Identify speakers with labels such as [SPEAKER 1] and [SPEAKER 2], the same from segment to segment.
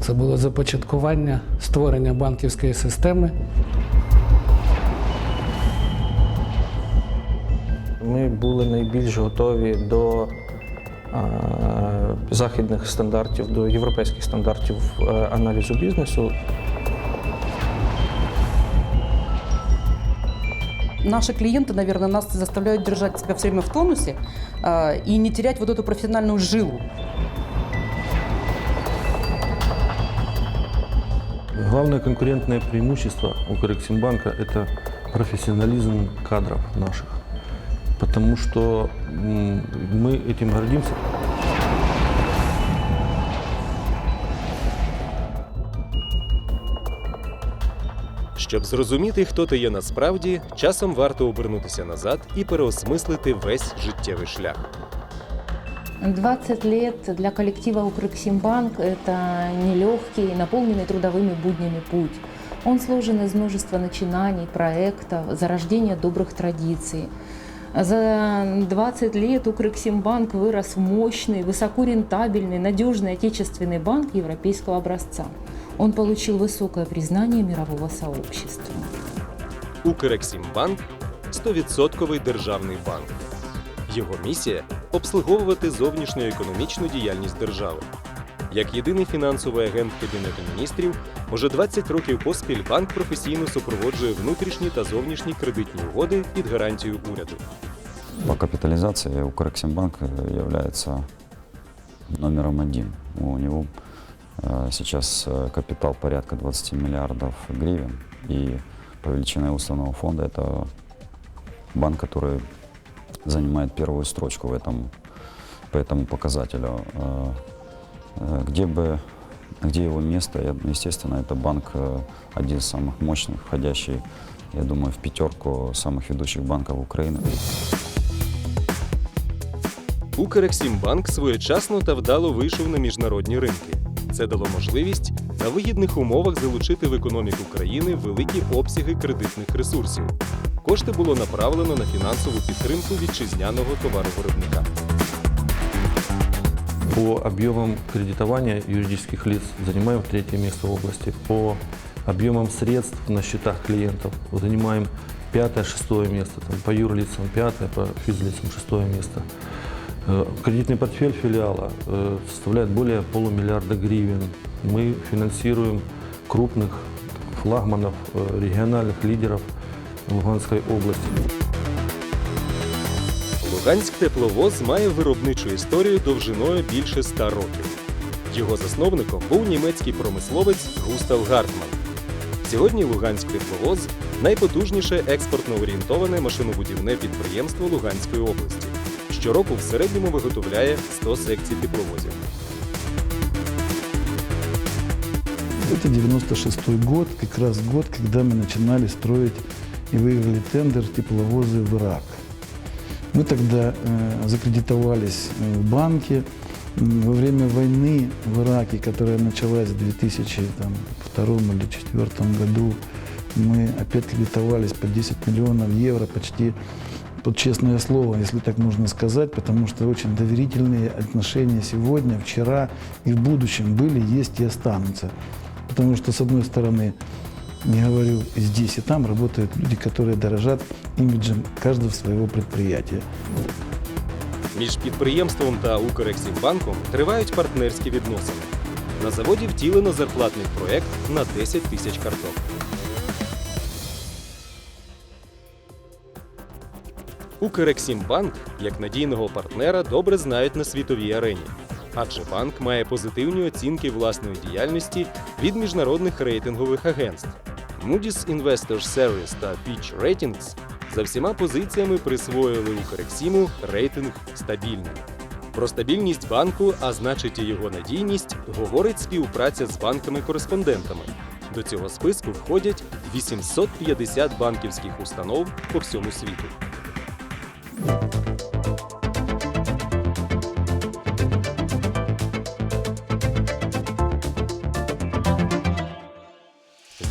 [SPEAKER 1] Це було започаткування створення банківської системи.
[SPEAKER 2] Ми були найбільш готові до е, західних стандартів, до європейських стандартів е, аналізу бізнесу.
[SPEAKER 3] Наши клиенты, наверное, нас заставляют держать себя все время в тонусе э, и не терять вот эту профессиональную жилу.
[SPEAKER 4] Главное конкурентное преимущество у Коррексимбанка – это профессионализм кадров наших. Потому что м, мы этим гордимся.
[SPEAKER 5] Щоб зрозуміти, хто ти є насправді, часом варто обернутися назад і переосмислити весь життєвий шлях.
[SPEAKER 6] 20 лет для коллектива Укрексимбанк – это нелегкий, наполненный трудовыми буднями путь. Он сложен из множества начинаний, проектов, зарождения добрых традиций. За 20 лет Укрексимбанк вырос в мощный, высокорентабельный, надежный отечественный банк европейского образца. Он получил высокое признание мирового сообщества.
[SPEAKER 5] Укрексімбанк 100% державний банк. Його місія обслуговувати зовнішньоекономічну діяльність держави. Як єдиний фінансовий агент Кабінету міністрів, уже 20 років поспіль банк професійно супроводжує внутрішні та зовнішні кредитні угоди під гарантією уряду.
[SPEAKER 7] По капитализации Укрексимбанк э, является номером один. У него э, сейчас э, капитал порядка 20 миллиардов гривен. И по величине уставного фонда это банк, который занимает первую строчку в этом, по этому показателю. Э, э, Где бы где его место, Я- естественно, это банк э, один из самых мощных, входящий, я думаю, в пятерку самых ведущих банков Украины.
[SPEAKER 5] Укрексімбанк своєчасно та вдало вийшов на міжнародні ринки. Це дало можливість на вигідних умовах залучити в економіку країни великі обсяги кредитних ресурсів. Кошти було направлено на фінансову підтримку вітчизняного товаровиробника.
[SPEAKER 4] По объемам кредитования юридических лиц занимаем третье место в области. По объемам средств на счетах клиентов занимаем пятое, шестое место. Там, по юрлицам пятое, по физлицам шестое место. Э, Кредитный портфель филиала э, составляет более полумиллиарда гривен. Мы финансируем крупных флагманов, э, региональных лидеров Луганской области.
[SPEAKER 5] Луганськ тепловоз має виробничу історію довжиною більше 100 років. Його засновником був німецький промисловець Густав Гартман. Сьогодні Луганськ тепловоз найпотужніше експортно орієнтоване машинобудівне підприємство Луганської області. Щороку в середньому виготовляє 100 секцій тепловозів.
[SPEAKER 8] Это 96 год, как раз год, когда мы начинали строить и выиграли тендер тепловозы в Ирак. Мы тогда э, закредитовались э, в банке. Во время войны в Ираке, которая началась в 2002 или 2004 году, мы опять кредитовались по 10 миллионов евро, почти под честное слово, если так можно сказать, потому что очень доверительные отношения сегодня, вчера и в будущем были, есть и останутся. Потому что, с одной стороны, не говорю, и здесь и там работают люди, которые дорожат имиджем каждого своего предприятия.
[SPEAKER 5] Між підприємством та Укрексімбанком тривають партнерські відносини. На заводі втілено зарплатний проект на 10 тисяч карток. Укрексімбанк як надійного партнера добре знають на світовій арені. Адже банк має позитивні оцінки власної діяльності від міжнародних рейтингових агентств. Moody's Investors Service та Fitch Ratings за всіма позиціями присвоїли Укрексіму рейтинг стабільний. Про стабільність банку, а значить і його надійність, говорить співпраця з банками-кореспондентами. До цього списку входять 850 банківських установ по всьому світу.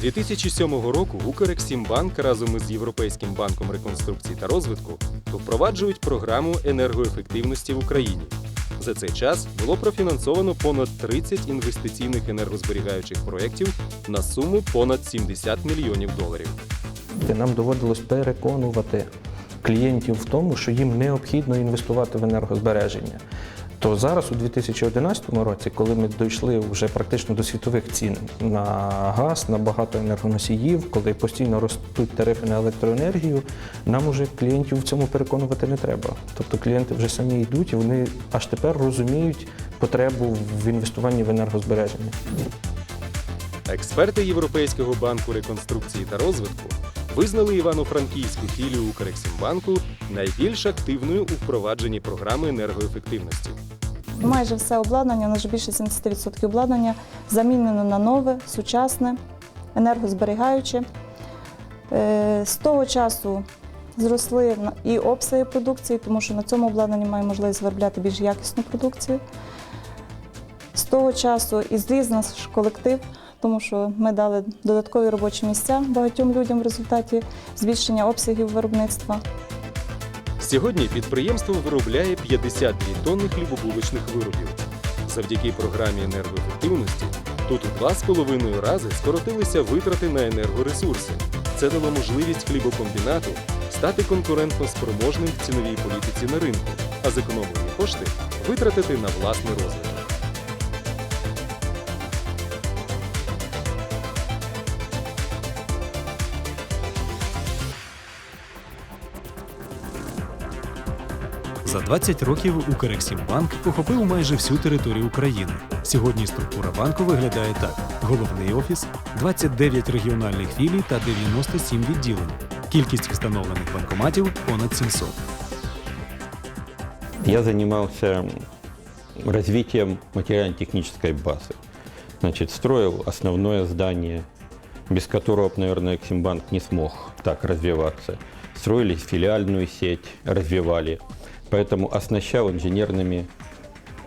[SPEAKER 5] 2007 року Укрексімбанк разом із Європейським банком реконструкції та розвитку впроваджують програму енергоефективності в Україні. За цей час було профінансовано понад 30 інвестиційних енергозберігаючих проєктів на суму понад 70 мільйонів доларів.
[SPEAKER 2] Нам доводилось переконувати клієнтів в тому, що їм необхідно інвестувати в енергозбереження. То зараз, у 2011 році, коли ми дійшли вже практично до світових цін на газ, на багато енергоносіїв, коли постійно ростуть тарифи на електроенергію, нам уже клієнтів в цьому переконувати не треба. Тобто клієнти вже самі йдуть і вони аж тепер розуміють потребу в інвестуванні в енергозбереження.
[SPEAKER 5] Експерти Європейського банку реконструкції та розвитку визнали Івано-Франківську філію Укрексімбанку найбільш активною у впровадженні програми енергоефективності.
[SPEAKER 9] Майже все обладнання, вже більше 70% обладнання замінено на нове, сучасне, енергозберігаюче. Е, З того часу зросли і обсяги продукції, тому що на цьому обладнанні маємо можливість виробляти більш якісну продукцію. З того часу і зріс наш колектив, тому що ми дали додаткові робочі місця багатьом людям в результаті збільшення обсягів виробництва.
[SPEAKER 5] Сьогодні підприємство виробляє 52 тонни хлібобулочних виробів. Завдяки програмі енергоефективності тут у 2,5 рази скоротилися витрати на енергоресурси. Це дало можливість хлібокомбінату стати конкурентно спроможним в ціновій політиці на ринку, а зекономлені кошти витратити на власний розвиток.
[SPEAKER 10] За 20 років Укрексімбанк охопив майже всю територію України. Сьогодні структура банку виглядає так: головний офіс, 29 регіональних філій та 97 відділень. Кількість встановлених банкоматів понад 700.
[SPEAKER 11] Я занимался развитием материально-технической базы. Значит, строил основное здание, без которого, наверное, Эксимбанк не смог так развиваться. Строили филиальную сеть, развивали. Поэтому оснащал инженерными,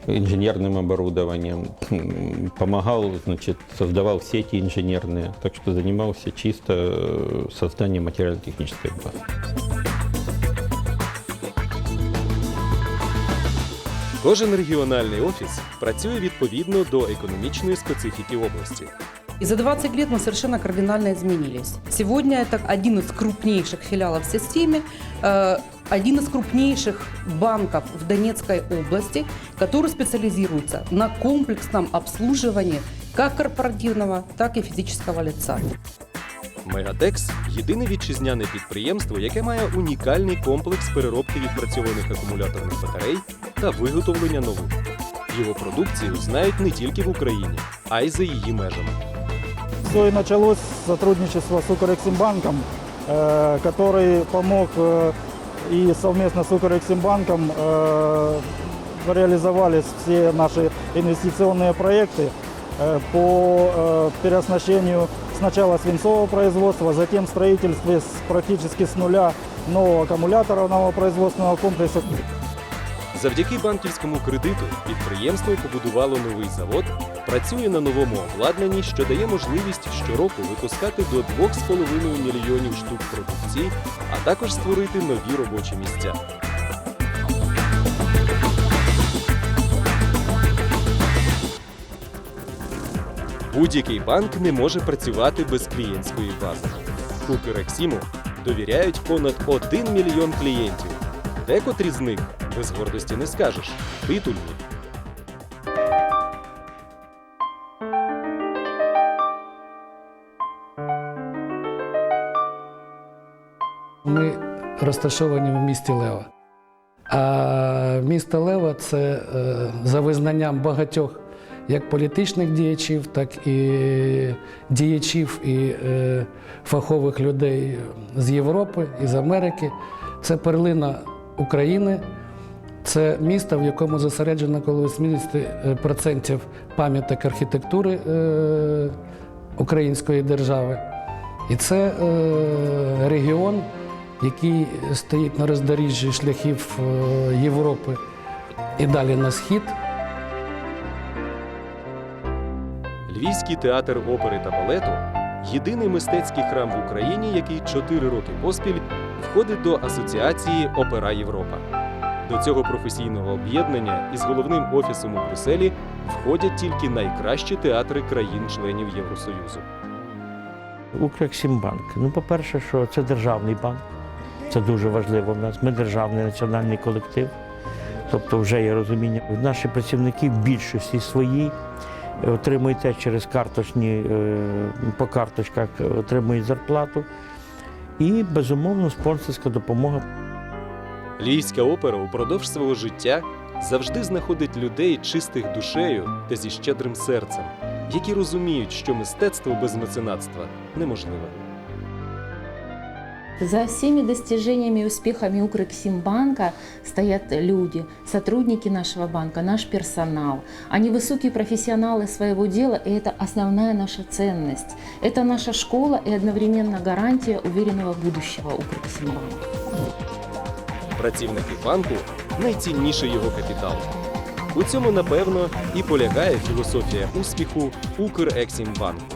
[SPEAKER 11] инженерным оборудованием, м, помогал, значит, создавал сети инженерные. Так что занимался чисто э, созданием материально-технической базы.
[SPEAKER 5] Кожен регіональний офіс працює відповідно до економічної специфіки області.
[SPEAKER 3] И за 20 лет мы совершенно кардинально изменились. Сегодня это один из крупнейших филиалов в системе, э, один из крупнейших банков в Донецкой области, который специализируется на комплексном обслуживании как корпоративного, так и физического лица.
[SPEAKER 5] Мегатекс єдине вітчизняне підприємство, яке має унікальний комплекс переробки відпрацьованих акумуляторних батарей та виготовлення нових. Його продукцію знають не тільки в Україні, а й за її межами.
[SPEAKER 12] Все и началось с сотрудничества с Укрексимбанком, э, который помог э, и совместно с Укрексимбанком э, реализовались все наши инвестиционные проекты э, по э, переоснащению сначала свинцового производства, затем строительстве с, практически с нуля нового аккумуляторного производственного комплекса.
[SPEAKER 5] Завдяки банківському кредиту підприємство побудувало новий завод, працює на новому обладнанні, що дає можливість щороку випускати до 2,5 мільйонів штук продукції, а також створити нові робочі місця. Будь-який банк не може працювати без клієнтської бази. Укрексіму довіряють понад 1 мільйон клієнтів. Декотрі з них, без гордості не скажеш, титульні.
[SPEAKER 1] Ми розташовані в місті Лева. А місто Лева це е, за визнанням багатьох як політичних діячів, так і діячів і е, фахових людей з Європи і з Америки. Це перлина України. Це місто, в якому зосереджено коло 80% пам'яток архітектури е, української держави. І це е, регіон, який стоїть на роздоріжжі шляхів е, Європи і далі на схід.
[SPEAKER 5] Львівський театр опери та балету єдиний мистецький храм в Україні, який чотири роки поспіль входить до Асоціації Опера Європа. До цього професійного об'єднання із головним офісом у Брюсселі входять тільки найкращі театри країн-членів Євросоюзу.
[SPEAKER 13] Укрексімбанк. Ну, по-перше, що це державний банк. Це дуже важливо в нас. Ми державний національний колектив. Тобто вже є розуміння. Наші працівники в більшості свої отримують те через карточні, е, по карточках отримують зарплату. І, безумовно, спонсорська допомога.
[SPEAKER 5] Львівська опера упродовж свого життя завжди знаходить людей чистих душею та зі щедрим серцем, які розуміють, що мистецтво без меценатства неможливе.
[SPEAKER 6] За всеми достижениями и успехами Укрексимбанка стоят люди, сотрудники нашего банка, наш персонал. Они высокие профессионалы своего дела, и это основная наша ценность. Это наша школа и одновременно гарантия уверенного будущего Укрексимбанка.
[SPEAKER 5] Працівники банку найцінніший його капітал. У цьому, напевно, і полягає філософія успіху Укрексімбанку.